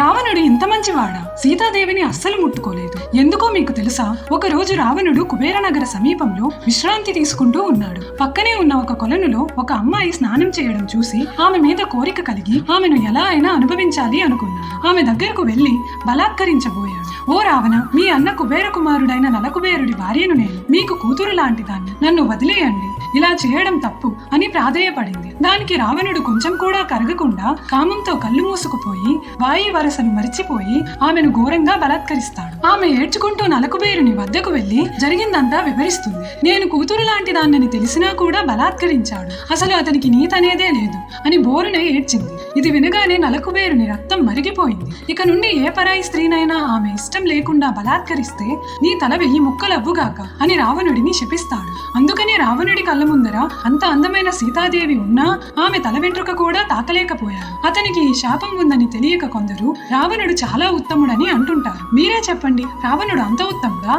రావణుడు ఎంత మంచివాడా? సీతాదేవిని అస్సలు ముట్టుకోలేదు. ఎందుకో మీకు తెలుసా? ఒక రోజు రావణుడు కుబేరనగర సమీపంలో విశ్రాంతి తీసుకుంటూ ఉన్నాడు. పక్కనే ఉన్న ఒక కొలనులో ఒక అమ్మాయి స్నానం చేయడం చూసి ఆమె మీద కోరిక కలిగి ఆమెను ఎలా అయినా అనుభవించాలి అనుకున్నాడు. ఆమె దగ్గరకు వెళ్ళి బలాత్కరించబోయాడు. ఓ రావణ మీ అన్న కుబేర కుమారుడైన నలకుబేరుడి భార్యను నేను మీకు కూతురు లాంటి దాన్ని నన్ను వదిలేయండి. ఇలా చేయడం తప్పు అని ప్రాధేయపడింది. దానికి రావణుడు కొంచెం కూడా కరగకుండా కామంతో కళ్ళు మూసుకుపోయి వాయి వరసను మరిచిపోయి ఆమెను ఘోరంగా బలాత్కరిస్తాడు. ఆమె ఏడ్చుకుంటూ నలకుబేరుని వద్దకు వెళ్ళి జరిగిందంతా వివరిస్తుంది. నేను కూతురు లాంటి దాన్నని తెలిసినా కూడా బలాత్కరించాడు. అసలు అతనికి నీతనేదే లేదు అని బోరున ఏడ్చింది. ఇది వినగానే నలకుబేరుని రక్తం మరిగిపోయింది. ఇక నుండి ఏ పరాయి స్త్రీనైనా ఆమె ఇష్టం లేకుండా బలాత్కరిస్తే నీ తల వెయ్యి ముక్కలవ్వుగాక అని రావణుడిని శపిస్తాడు. అందుకని రావణుడి కళ్ళ ముందర అంత అందమైన సీతాదేవి ఉన్నా ఆమె తల వెంట్రుక కూడా తాకలేకపోయాడు అతనికి ఈ శాపం ఉందని తెలియక కొందరు రావణుడు చాలా ఉత్తముడని అంటుంటారు. మీరే చెప్పండి. రావణుడు అంత ఉత్తంగా